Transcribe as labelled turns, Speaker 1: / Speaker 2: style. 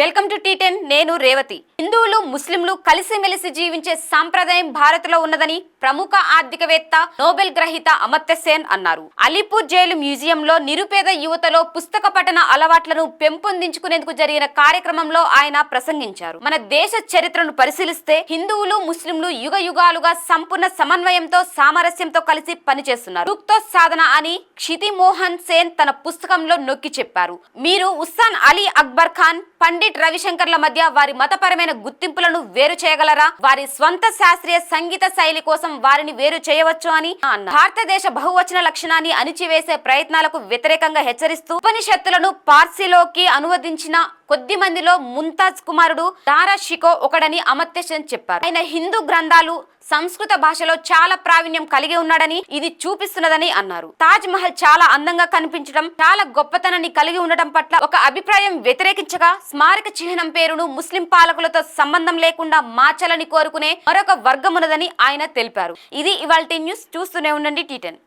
Speaker 1: Welcome to tea ten నేను రేవతి. హిందువులు ముస్లింలు కలిసిమెలిసి జీవించే సాంప్రదాయం భారత్లో ఉన్నదని ప్రముఖ ఆర్థికవేత్త నోబెల్ గ్రహీత అమర్త్య సేన్ అన్నారు. అలీపూర్ జైలు మ్యూజియంలో నిరుపేద యువతలో పుస్తక పఠన అలవాట్లను పెంపొందించుకునేందుకు జరిగిన కార్యక్రమంలో ఆయన ప్రసంగించారు. మన దేశ చరిత్రను పరిశీలిస్తే హిందువులు ముస్లింలు యుగ యుగాలుగా సంపూర్ణ సమన్వయంతో సామరస్యంతో కలిసి పనిచేస్తున్నారు. రుక్తో సాధన అని క్షితి మోహన్ సేన్ తన పుస్తకంలో నొక్కి చెప్పారు. మీరు ఉస్సాన్ అలీ అక్బర్ ఖాన్ పండిట్ రవిశంకర్ల మధ్య వారి మతపరమైన గుర్తింపులను వేరు చేయగలరా? వారి స్వంత శాస్త్రీయ సంగీత శైలి కోసం వారిని వేరు చేయవచ్చు అని అన్నారు భారతదేశ బహువచన లక్షణాన్ని అణిచివేసే ప్రయత్నాలకు వ్యతిరేకంగా హెచ్చరిస్తూ ఉపనిషత్తులను పార్సీలోకి అనువదించిన కొద్ది మందిలో ముంతాజ్ కుమారుడు దారా షికో ఒకడని అమర్త్య సేన్ చెప్పారు. ఆయన హిందూ గ్రంథాలు సంస్కృత భాషలో చాలా ప్రావీణ్యం కలిగి ఉన్నాడని ఇది చూపిస్తున్నదని అన్నారు. తాజ్ మహల్ చాలా అందంగా కనిపించడం చాలా గొప్పతనాన్ని కలిగి ఉండటం పట్ల ఒక అభిప్రాయం వ్యతిరేకించగా స్మారక చిహ్నం పేరును ముస్లిం పాలకులతో సంబంధం లేకుండా మార్చాలని కోరుకునే మరొక వర్గమున్నదని ఆయన తెలిపారు. ఇది ఇవాళ న్యూస్. చూస్తూనే ఉండండి టీటెన్